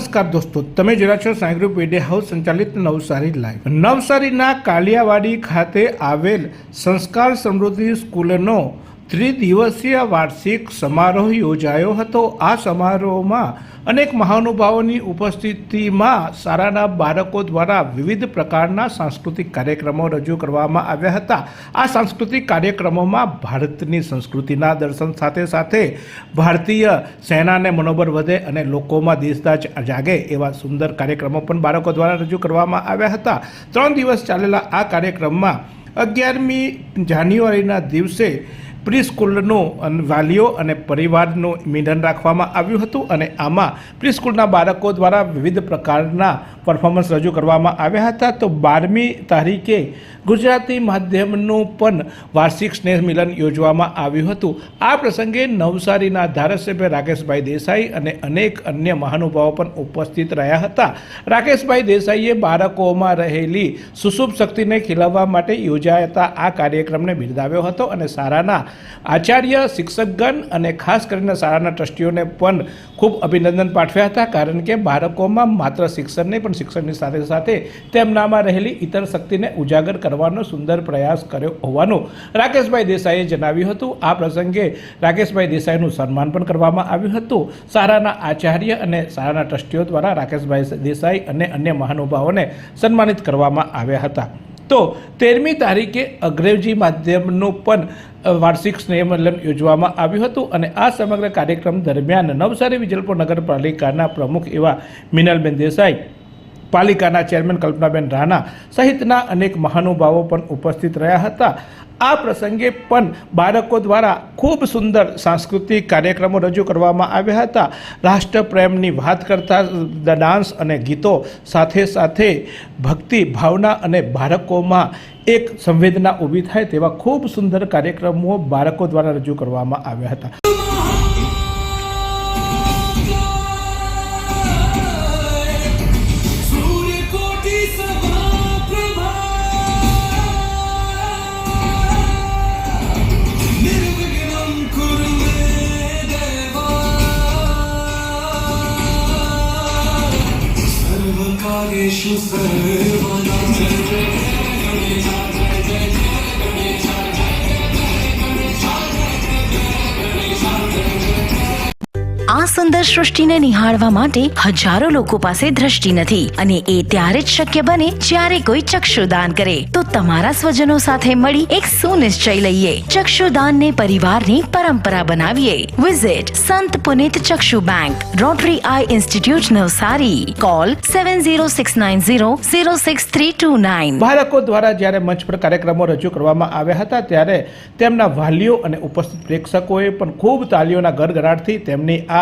નમસ્કાર દોસ્તો, તમે જોયા છો સાઈ ગ્રુપ મીડિયા હાઉસ સંચાલિત નવસારી લાઈવ. નવસારીના કાલિયાવાડી ખાતે આવેલ સંસ્કાર સમૃદ્ધિ સ્કૂલનો ત્રિદિવસીય વાર્ષિક સમારોહ યોજાયો હતો. આ સમારોહમાં અનેક મહાનુભાવોની ઉપસ્થિતિમાં શાળાના બાળકો દ્વારા વિવિધ પ્રકારના સાંસ્કૃતિક કાર્યક્રમો રજૂ કરવામાં આવ્યા હતા. આ સાંસ્કૃતિક કાર્યક્રમોમાં ભારતની સંસ્કૃતિના દર્શન સાથે સાથે ભારતીય સેનાને મનોબળ વધે અને લોકોમાં દેશદાજ જાગે એવા સુંદર કાર્યક્રમો પણ બાળકો દ્વારા રજૂ કરવામાં આવ્યા હતા. ત્રણ દિવસ ચાલેલા આ કાર્યક્રમમાં અગિયારમી જાન્યુઆરીના દિવસે પ્રી સ્કૂલનું અન- વાલીઓ અને પરિવારનું મિલન રાખવામાં આવ્યું હતું અને આમાં પ્રીસ્કૂલના બાળકો દ્વારા વિવિધ પ્રકારના પરફોર્મન્સ રજૂ કરવામાં આવ્યા હતા. તો બારમી તારીખે ગુજરાતી માધ્યમનું પણ વાર્ષિક સ્નેહ મિલન યોજવામાં આવ્યું હતું. આ પ્રસંગે નવસારીના ધારાસભ્ય રાકેશભાઈ દેસાઈ અને અનેક અન્ય મહાનુભાવો પણ ઉપસ્થિત રહ્યા હતા. રાકેશભાઈ દેસાઈએ બાળકોમાં રહેલી સુસુપ શક્તિને ખીલવવા માટે યોજાતા આ કાર્યક્રમને બિરદાવ્યો હતો અને શાળાના આચાર્ય, શિક્ષકગણ અને ખાસ કરીને શાળાના ટ્રસ્ટીઓને પણ ખૂબ અભિનંદન પાઠવ્યા હતા, કારણ કે બાળકોમાં માત્ર શિક્ષણ નહીં, પણ શિક્ષણની સાથે સાથે તેમનામાં રહેલી ઇતર શક્તિને ઉજાગર કરવાનો સુંદર પ્રયાસ કર્યો હોવાનું રાકેશભાઈ દેસાઈએ જણાવ્યું હતું. આ પ્રસંગે રાકેશભાઈ દેસાઈનું સન્માન પણ કરવામાં આવ્યું હતું. શાળાના આચાર્ય અને શાળાના ટ્રસ્ટીઓ દ્વારા રાકેશભાઈ દેસાઈ અને અન્ય મહાનુભાવોને સન્માનિત કરવામાં આવ્યા હતા. તો તેરમી તારીખે અગ્રેજી માધ્યમનું પણ વાર્ષિક વાર્ષિક સ્નેહમિલન યોજવામાં આવ્યું હતું અને આ સમગ્ર કાર્યક્રમ દરમિયાન નવસારી વિજલપુર નગરપાલિકાના પ્રમુખ એવા મિનલબેન દેસાઈ પાલિકાના ચેરમેન કલ્પનાબેન રાણા સહિતના અનેક મહાનુભાવો પણ ઉપસ્થિત રહ્યા હતા. આ પ્રસંગે પણ બાળકો દ્વારા ખૂબ સુંદર સાંસ્કૃતિક કાર્યક્રમો રજૂ કરવામાં આવ્યા હતા. રાષ્ટ્રપ્રેમની વાત કરતા ડાન્સ અને ગીતો સાથે સાથે ભક્તિ, ભાવના અને બાળકોમાં એક સંવેદના ઊભી થાય તેવા ખૂબ સુંદર કાર્યક્રમો બાળકો દ્વારા રજૂ કરવામાં આવ્યા હતા. yaşasaydım આ સુંદર સૃષ્ટિને નિહાળવા માટે હજારો લોકો પાસે દ્રષ્ટિ નથી અને એ ત્યારે જ શક્ય બને જ્યારે કોઈ ચક્ષુદાન કરે. તો તમારા સ્વજનો સાથે મળી એક સુનિશ્ચય લઈએ. ચક્ષુદાનને પરિવારની પરંપરા બનાવીએ. Visit Sant Punit Chakshu bank rotary eye institute Navsari. Call seven zero six nine zero zero six three two nine બાળકો દ્વારા જ્યારે મંચ પર કાર્યક્રમો રજૂ કરવામાં આવ્યા હતા ત્યારે તેમના વાલીઓ અને ઉપસ્થિત પ્રેક્ષકોએ પણ ખૂબ તાલીઓના ગરગરાટથી તેમની આ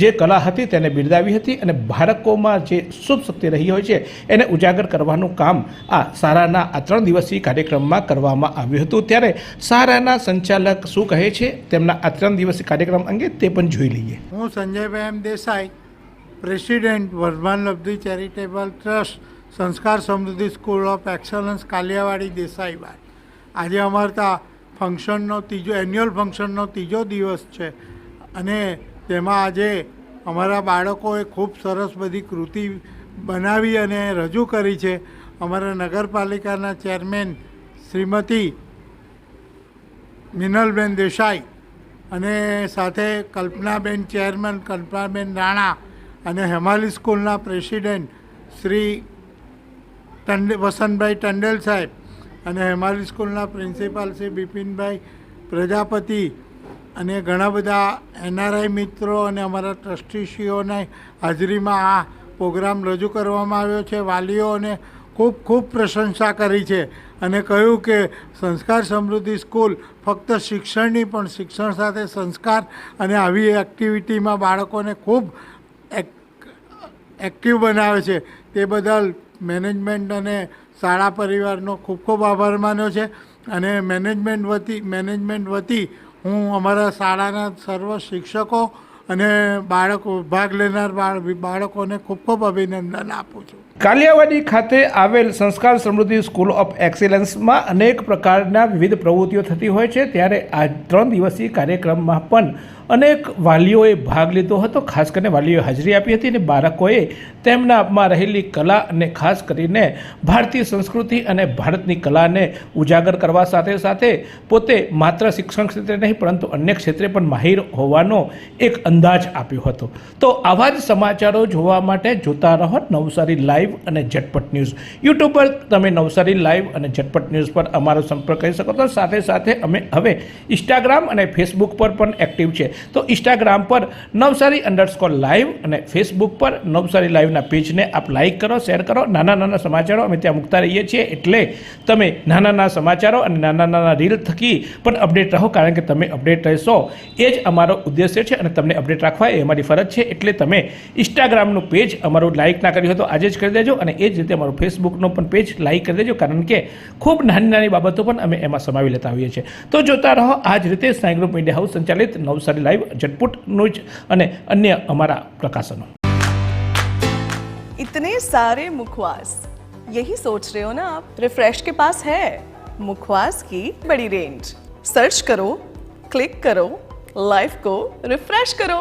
જે કલા હતી તેને બિરદાવી હતી અને બાળકોમાં જે શુભ શક્તિ રહી હોય છે, એને ઉજાગર કરવાનું કામ આ સારાના આ ત્રણ દિવસીય કાર્યક્રમમાં કરવામાં આવ્યું હતું. ત્યારે સારાના સંચાલક શું કહે છે, તેમના આ ત્રણ દિવસીય કાર્યક્રમ અંગે તે પણ જોઈ લઈએ. હું Sanjaybhai M Desai, president Vardhaman Labdhi charitable trust, Sanskar Samruddhi school of excellence, Kaliyawadi Desaibag આજે અમારે ત્યાં ફંક્શનનો ત્રીજો, એન્યુઅલ ફંક્શનનો ત્રીજો દિવસ છે અને તેમાં આજે અમારા બાળકોએ ખૂબ સરસ બધી કૃતિ બનાવી અને રજૂ કરી છે. અમારા નગરપાલિકાના ચેરમેન શ્રીમતી મિનલબેન દેસાઈ અને સાથે કલ્પનાબેન ચેરમેન, કલ્પનાબેન રાણા અને હેમાલી સ્કૂલના પ્રેસિડેન્ટ શ્રી ટંડે, વસંતભાઈ ટંડેલ સાહેબ અને હેમાલી સ્કૂલના પ્રિન્સિપાલ શ્રી બિપિનભાઈ પ્રજાપતિ અને ઘણા બધા એનઆરઆઈ મિત્રો અને અમારા ટ્રસ્ટીશ્રીઓની હાજરીમાં આ પ્રોગ્રામ રજૂ કરવામાં આવ્યો છે. વાલીઓને ખૂબ ખૂબ પ્રશંસા કરી છે અને કહ્યું કે સંસ્કાર સમૃદ્ધિ સ્કૂલ ફક્ત શિક્ષણની પણ શિક્ષણ સાથે સંસ્કાર અને આવી એક્ટિવિટીમાં બાળકોને ખૂબ એક- એક્ટિવ બનાવે છે. તે બદલ મેનેજમેન્ટ અને શાળા પરિવારનો ખૂબ ખૂબ આભાર માન્યો છે અને મેનેજમેન્ટ વતી મેનેજમેન્ટ વતી હું અમારા શાળાના સર્વ શિક્ષકો અને બાળકો, ભાગ લેનાર બાળ બાળકોને ખૂબ ખૂબ અભિનંદન આપું છું. કાલિયાવાડી ખાતે આવેલ સંસ્કાર સમૃદ્ધિ સ્કૂલ ઓફ એક્સિલન્સમાં અનેક પ્રકારના વિવિધ પ્રવૃત્તિઓ થતી હોય છે. ત્યારે આ ત્રણ દિવસીય કાર્યક્રમમાં પણ અનેક વાલીઓએ ભાગ લીધો હતો. ખાસ કરીને વાલીઓએ હાજરી આપી હતી અને બાળકોએ તેમનામાં રહેલી કલા અને ખાસ કરીને ભારતીય સંસ્કૃતિ અને ભારતની કલાને ઉજાગર કરવા સાથે સાથે પોતે માત્ર શિક્ષણ ક્ષેત્રે નહીં, પરંતુ અન્ય ક્ષેત્રે પણ માહિર હોવાનો એક અંદાજ આપ્યો હતો. તો આવા જ સમાચારો જોવા માટે જોતા રહો નવસારી લાઈવ અને ઝટપટ ન્યૂઝ. યુટ્યુબ પર તમે નવસારી લાઈવ અને ઝટપટ ન્યૂઝ પર અમારો સંપર્ક કરી શકો છો. સાથે સાથે અમે હવે ઇન્સ્ટાગ્રામ અને ફેસબુક પર પણ એક્ટિવ છે. તો ઇન્સ્ટાગ્રામ પર નવસારી અંડરસ્કોર લાઈવ અને ફેસબુક પર નવસારી લાઈવના પેજને આપ લાઇક કરો શેર કરો. નાના નાના સમાચારો અમે ત્યાં મૂકતા રહીએ છીએ. એટલે તમે નાના નાના સમાચારો અને નાના નાના રીલ થકી પણ અપડેટ રહો, કારણ કે તમે અપડેટ રહેશો. એ જ અમારો ઉદ્દેશ્ય છે અને તમને અપડેટ રાખવા એ અમારી ફરજ છે. એટલે તમે ઇન્સ્ટાગ્રામનું પેજ અમારું લાઇક ના કર્યું હોય તો આજે જ કરી દેજો અને એ જ રીતે અમારું ફેસબુકનો પણ પેજ લાઈક કરી દેજો કારણ કે ખૂબ નાની નાની બાબતો પણ અમે એમાં સમાવી લેતા હોઈએ છીએ તો જોતા રહો આ જ રીતે સાઈ ગ્રુપ મીડિયા હાઉસ સંચાલિત નવસારી લાઈવ ઝટપુટ ન્યૂઝ અને અન્ય અમારા પ્રકાશનો इतने सारे मुखवास यही सोच रहे हो ना आप रिफ्रेश के पास है मुखवास की बड़ी रेंज सर्च करो क्लिक करो लाइफ को रिफ्रेश करो